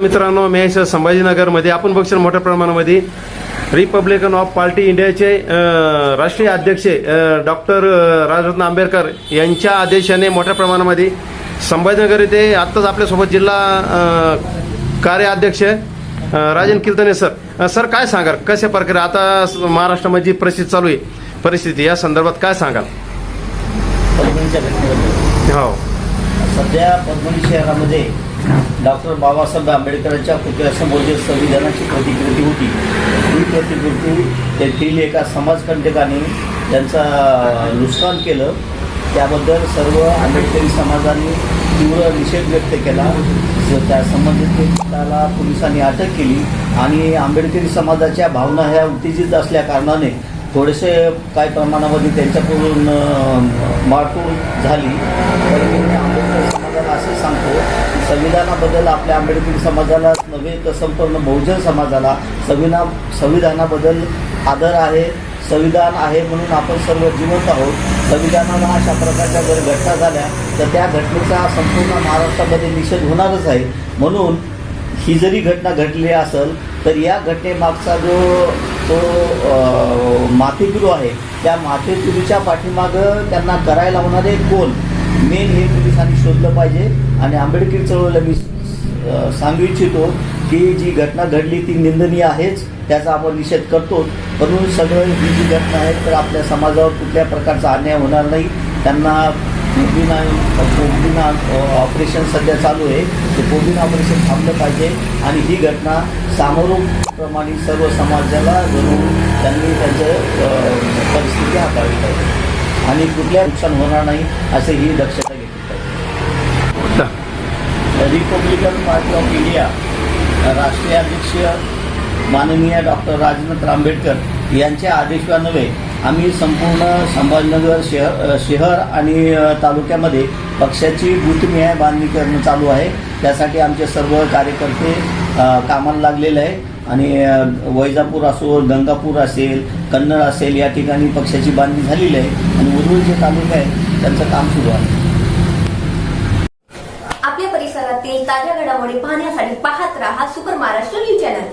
मित्रांनो मी आहे संभाजीनगरमध्ये आपण बघशील मोठ्या प्रमाणामध्ये रिपब्लिकन ऑफ पार्टी इंडियाचे राष्ट्रीय अध्यक्ष डॉक्टर राजरत्न आंबेडकर यांच्या आदेशाने मोठ्या प्रमाणामध्ये संभाजीनगर येथे आत्ताच आपल्यासोबत जिल्हा कार्याध्यक्ष राजन किर्तने सर. सर काय सांगाल? कशा प्रकारे आता महाराष्ट्रामध्ये जी परिस्थिती चालू आहे परिस्थिती या संदर्भात काय सांगाल? हो. सध्या परभणी शहरामध्ये डॉक्टर बाबासाहेब आंबेडकरांच्या पुतळ्यासमोर जे संविधानाची प्रतिकृती होती ही प्रतिकृती तेथील एका समाजकंटकाने त्यांचा नुकसान केलं. त्याबद्दल सर्व आंबेडकरी समाजाने तीव्र निषेध व्यक्त केला. ज- त्या संबंधित त्याला पोलिसांनी अटक केली आणि आंबेडकरी समाजाच्या भावना ह्या उत्तेजित असल्या कारणाने थोडेसे काही प्रमाणामध्ये त्यांच्याकडून अं, झाली. तर मी आंबेडकर समाजाला असं सांगतो संविधानाबद्दल आपल्या आंबेडकरी समाजाला नव्हे तर संपूर्ण बहुजन समाजाला संविधान संविधानाबद्दल आदर आहे संविधान आहे म्हणून आपण सर्व जिवंत आहोत. संविधानाला अशा प्रकारच्या जर घटना झाल्या तर त्या घटनेचा संपूर्ण महाराष्ट्रामध्ये निषेध होणारच आहे. म्हणून ही जरी घटना घडली असेल तर या घटनेमागचा जो तो मातेगुरू आहे त्या मातेगुरूच्या पाठीमागं त्यांना करायला होणारे कोण? मेन हे पोलिसांनी शोधलं पाहिजे. आणि आंबेडकरी चळवळीला मी सांगू इच्छितो की जी घटना घडली ती निंदनीय आहेच त्याचा आपण निषेध करतो. म्हणून सगळं ही जी घटना आहे तर आपल्या समाजावर कुठल्या प्रकारचा अन्याय होणार नाही. त्यांना पोबीना पोबीना ऑपरेशन सध्या चालू आहे. ते पोबीन ऑपरेशन थांबलं पाहिजे. आणि ही घटना सामोरप्रमाणे सर्व समाजाला जणून त्यांनी त्यांचं परिस्थिती हाताळली पाहिजे. आणि कुठल्या नुकसान होणार नाही असे ही दक्षता घेतली पाहिजे. रिपब्लिकन पार्टी ऑफ इंडिया राष्ट्रीय अध्यक्ष माननीय डॉक्टर राजनाथ आंबेडकर यांच्या आदेशान्वये आम्ही संपूर्ण संभाजीनगर शहर शहर आणि तालुक्यामध्ये पक्षाची बूथनिहाय बांधणी करणं चालू आहे. त्यासाठी आमचे सर्व कार्यकर्ते कामाला लागलेले आहे आणि वैजापूर असो गंगापूर असेल कन्नड असेल या ठिकाणी पक्षाची बांधणी झालेली आहे आणि उरुळ जे तालुका आहे त्यांचं काम सुरू आहे. आपल्या परिसरातील ताज्या घडामोडी पाहण्यासाठी पाहत राहा सुपर महाराष्ट्र न्यूज चॅनल.